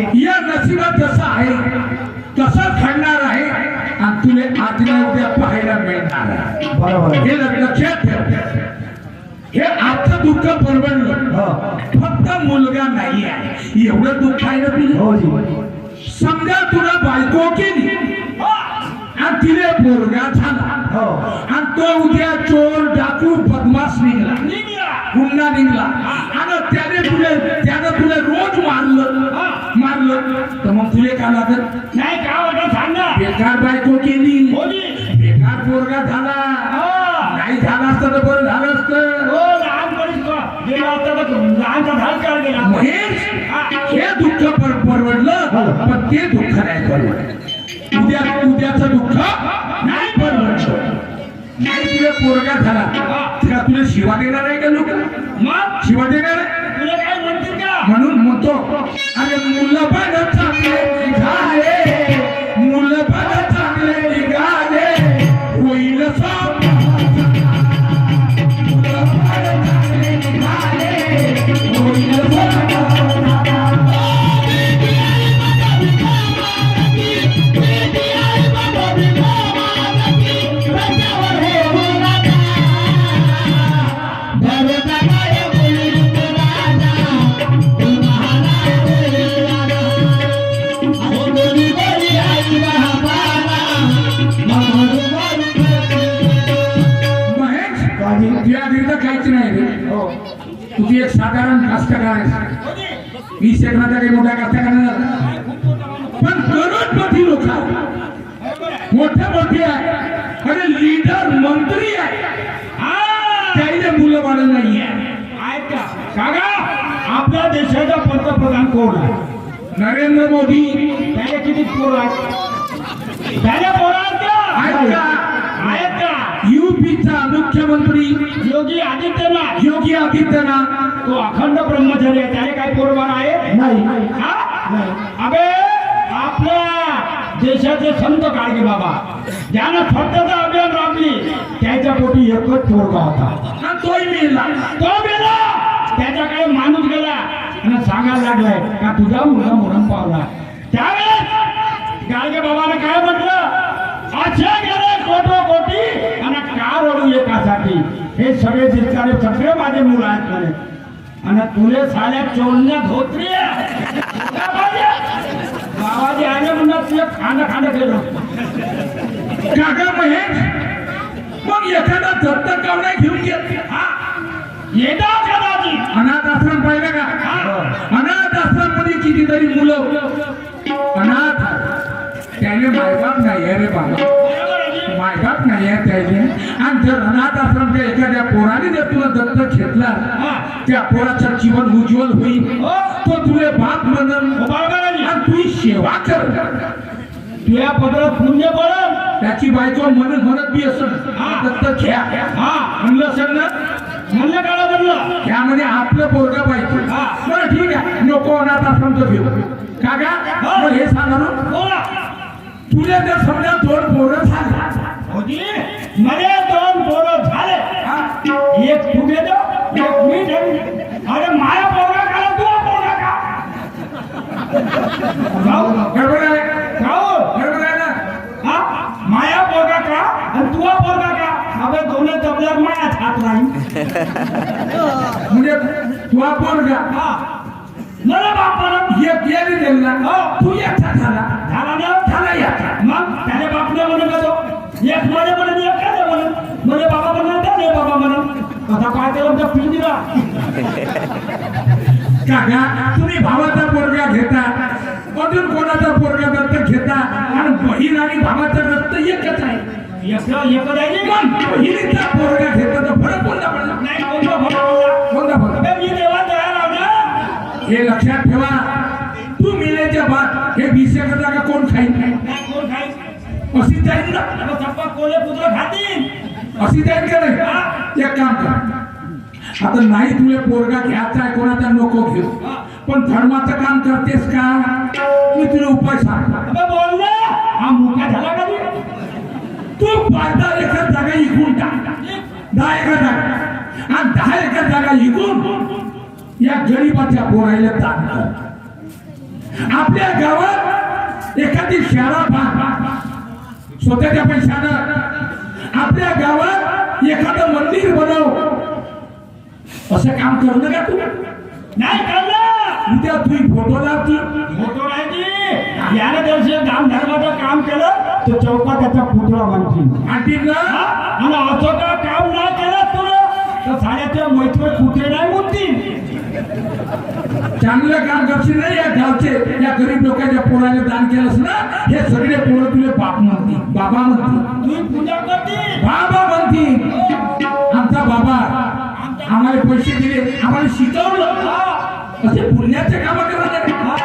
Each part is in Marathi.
या नसीबात जसं आहे तसं घडणार आहे आणि तुले आतल्या उद्या पाहायला मिळणार आहे. हे लक्षात ठेव. हे आजचं दुःख परवडलं. हो. फक्त मुलगा नाही आहे. एवढं दुःख आहे ना तुझं? हो समजा तुला बायको केली आणि तिने बोरगा झाला. हो. आणि तो उद्या चोर डाकू बदमाश निघला. गुन्हा निघला. आणि त्याने तुझ्या का लागत नाही का वाटत सांग ना बेकार बायको केली. बोली बेकार पोरगा झाला. नाही झाला असतं तर बरं झालं असतं. हो लहानपणीच क- गेला होता तर लहानचा काढ गेला. हे. दुःख पर परवडलं पण ते दुःख नाही परवडलं. उद्या उद्याचं दुःख नाही परवडलं. नाही तुला पोरगा झाला. तिला तुला शिवा देणार आहे का लोक? मग? शिवा देणार आहे? तुला काय म्हणतील का? म्हणून म्हणतो अरे मुलं पण साधारण कास्तकार आहेस वीस एकराचा काही मोठा कास्तकार नाही पण करोडपती लोक मोठे मोठे आहे अरे लीडर मंत्री आहे हा त्याला मुलं बाळ नाही आपल्या देशाचा पंतप्रधान कोण आहे? नरेंद्र मोदी. त्याला किती पोर आहेत? त्याला पोर आहेत का? आहेत. का आहेत का? युपीचा मुख्यमंत्री. योगी आदित्यनाथ. योगी आदित्यनाथ. तो अखंड ब्रह्मचारी आहे त्याला काय पोरबार आहे? नाही. हा? अबे आपल्या देशाचे संत गाडगे बाबा ज्यानं स्वच्छता अभियान राबली त्याच्या पोटी एकच पोरगा होता. आणि तोही मेला. तो गेला त्याच्याकडे माणूस गेला? आणि सांगायला लागलाय का तुझा मुलगा म्हणून पावला. त्यावेळेस गाडगे बाबाने काय म्हटलं? असे गेले कोटो कोटी आणि का रडू एकासाठी? हे सगळे दिसणारे सगळे माझे मुलं आहेत म्हणे. आणि तुले साल्या चोलण्या धोत्री बाबाजी आले म्हणत तुझे खाणं खाणं केलं काका महेश मग एखादा दत्तक गाव नाही घेऊन गेल हा कदाचित अनाथ आश्रम पाहिलं का अनाथ आश्रममध्ये कितीतरी मुलं अनाथ. त्याने मायबाप नाही रे बाबा? मायबाप नाही आहे त्याचे. आणि जर अनाथ आश्रमच्या एखाद्या पोराने जर तुला दत्तक घेतला त्या पोराचं जीवन उज्ज्वल होईल. हो. तो तुले बाप म्हणून? आणि तुझी सेवा कर. तुझ्या पदरात पुण्य पडल. त्याची बायको म्हणत म्हणत बी असं हा. दत्तक घ्या. हा. म्हणलं असेल ना? म्हणलं काढा म्हणलं. त्यामध्ये आपलं पोरगा हा. बरं ठीक आहे. नको अनाथ आश्रमचं घेऊ. काका हा. हे सांगा ना. तुला जर समजा दोन पोरं झाला होती मध्ये दोन पोरं झाले हा? एक तू घेतो एक मी ठेवली अरे माया पोरगा काढा तुला पोरगा का गाऊ बरोबर आहे गाऊ बरोबर आहे ना हा माया पोरगा का आणि तुला पोरगा का अबे दोन दबल्यावर माया हात नाही म्हणजे तुझा पोरगा हा मला बापानं एक याने दिला हो. तू एकटा झाला झाला ना झाला एकटा मग त्याने बापने म्हणून का तो एक मध्ये म्हणून एक काय म्हणून मध्ये बाबा म्हणून त्याने बाबा म्हणून कसा काय केलं त्या पिंजीला काका तुम्ही भावाचा पोरगा घेता अजून कोणाचा पोरगा दत्तक घेता आणि बहीण आणि भावाचं रक्त एकच आहे. बहिणीचा पोरगा घेता तर फरक कोणता पडला? नाही कोणता फरक हे लक्षात ठेवा. तू मिळायच्या बाद हे वीस एकर जागा कोण खाईल? कोण खाईल? अशी जाईल ना कोले पुत्र खातील? अशी जाईल का नाही एक काम कर. आता नाही तुला पोरगा घ्यायचा आहे कोणाचा नको घेऊ. पण धर्माचं काम करतेस का? मी तुला उपाय सांग अबे बोल ना. हा झाला का तू तू पाचदा एकर जागा इकून टाक. दहा एकर जागा. आणि दहा एकर जागा इकून या गरीबाच्या पोरायला कर आपल्या गावात एखादी शाळा बांध. स्वतःच्या पैशानं. आपल्या गावात एखादं मंदिर बनव. असं काम करणं का तू. नाही करणार उद्या तुझी फोटो लावती फोटो राहायची याने दिवशी दान धर्माचं काम केलं तर चौकात त्याचा पुतळा बांधतील. आणतील? ना? आणि असं का काम नाही केलं तुला? तर साड्याच्या मैत्री कुठे नाही मुततील. चांगलं काम करशील ना या गावचे या गरीब लोकांच्या पोराने दान केलंस ना? हे सगळे पोरं तुले बाप म्हणतील बाबा म्हणतील. तुम्ही पूजा करतील. बाबा म्हणतील. आमचा बाबा. आम्हाला पैसे दिले आम्हाला शिकवलं. असे पुण्याचे काम करणार हा.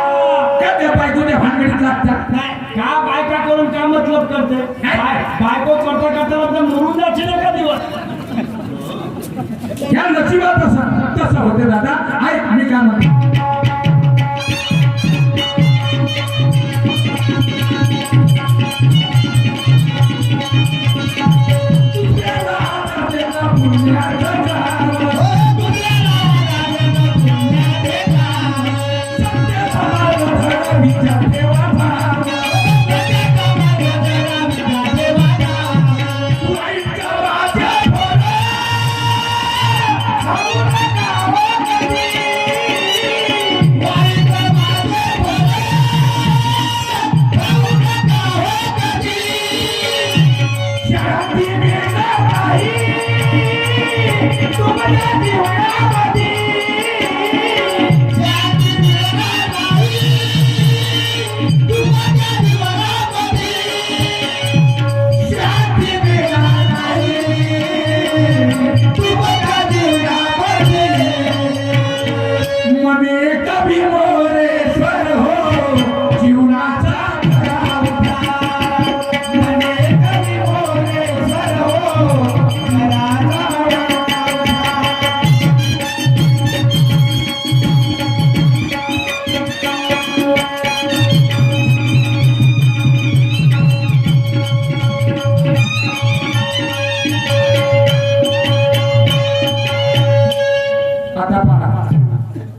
का त्या बायकोच्या भानगडीत लागतात? नाही का बायका करून का मतलब करते? बाय- बायको करता करता मतलब मरून जायची ना का दिवस या नशिबात तसं तसं होते दादा. आहे मी काय म्हणतो?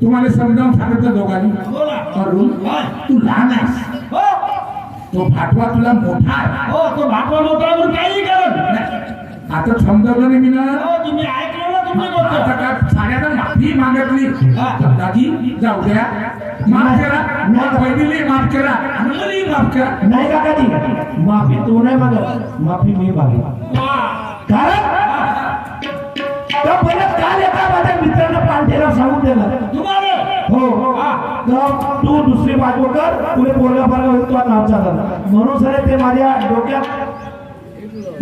तुम्हाला समजावून सांगितलं दोघांनी. बोला. अरुण तू लहान आहेस. हो. तो फाटवा तुला मोठा आहे. हो तो भागवा मोठा म्हणून काही करत. नाही, आता समजावलं नाही मी ना हो तुम्ही ऐकलं ना तुम्ही आता काय माफी मागितली. दादी जाऊ द्या. माफ करा. मग बहिणीला माफ करा. आणि मलाही माफ करा. नाही माफी तू नाही मागत. माफी मी मागे कारण? काल एका माझ्या मित्रानं पांढेला सांगून दिलं. तुम्हाला? हो. हा. तू दुसरी बाजू कर तुला बोलला पाहिजे होईल तुला चाललं म्हणून सर ते माझ्या डोक्यात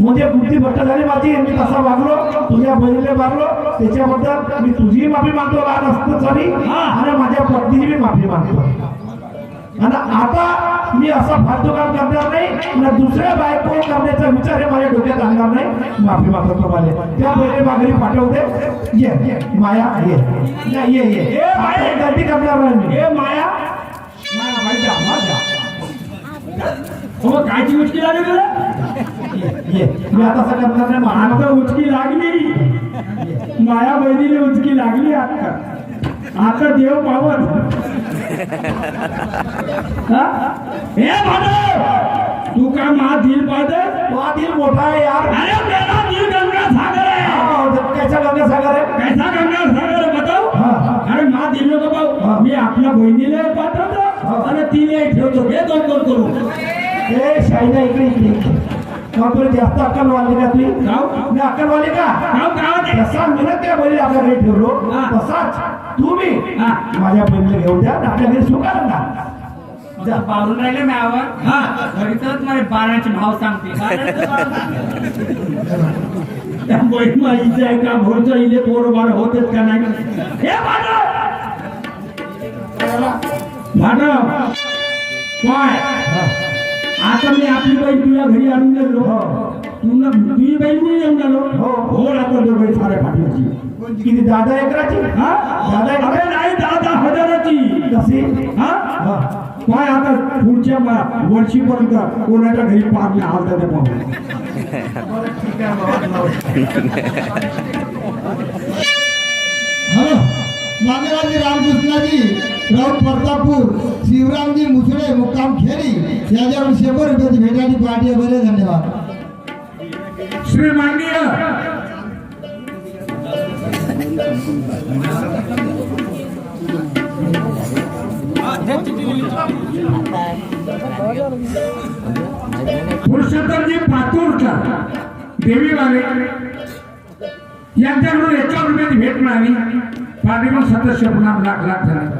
म्हणजे बुद्धी भट्ट झाली माझी. मी कसा वागलो तुझ्या बहिणीला वागलो. त्याच्याबद्दल मी तुझीही माफी मागतो लहान असतो हा. आणि माझ्या पत्नीची मी माफी मागतो. आणि आता मी असं फालतू काम करणार नाही. आणि दुसऱ्या बायको करण्याचा विचार हे माझ्या डोक्यात आणणार नाही. माफी मागतो तुम्हाला त्या पहिले माघारी पाठवते. ये ये, माया ये. नाही, ये ये. माया. गलती करणार नाही ए माया. हो कायची उचकी लागली तुला? ये, ये. मी आता असं करणार नाही. आता उचकी लागली. माया बहिणीला उचकी लागली आता. आता देव पावत हा? हे माधव तू का मा दिल पाहते हा दिल मोठा आहे यार. अरे मेरा दिल गंगा सागर है हा, कैसा गंगा सागर आहे. कैसा गंगा सागर है बताओ हा, हा. अरे मा दिल नको हा. भाऊ मी आपल्या बहिणीला पाठवतो आणि तिने ठेवतो. हे दोन दोन करू ए शाईना इकडे इकडे. मग तुला जास्त अक्कल वाली का तुझी मी अक्कल वाली का. जसा मी ना त्या बहिणी आपल्या घरी ठेवलो. हा. तसाच तुम्ही हा. माझ्या बहिणीला घेऊन द्या आपल्या घरी स्वीकार ना जा. पारून राहिले म्यावर हा. घडीतच मला बाराचे भाव सांगते. त्या बहीण माईचं आहे का? भोरचं इले पोर बाळ होतेच का नाही? हे भाडं भाडं काय? हा. आता मी आपली बहीण तुझ्या घरी आणून गेलो तुला तुझी बहीण मी येऊन गेलो हो. हो आता दोघे साऱ्या पाठवायची किती दादा एकराची हा दादा अबे एकरा नाही दहा हजाराची कशी हा हा. काय आता पुढच्या मा- वर्षीपर्यंत कोणाच्या घरी पार नाही आलता ते मानराजी रामकृष्णाजी राऊत प्रतापूर शिवरामजी मुसळे मुक्काम खेरी याच्यावर शंभर रुपयाची भेटाची पाठी बरे धन्यवाद. श्री माननीय पुरुषोत्तमजी पातूरकर देवीवाले यांच्याकडून एका रुपयाची भेट मिळाली. માનવીનો શબ્દ છે નામ લાખ લાખ ધરાવે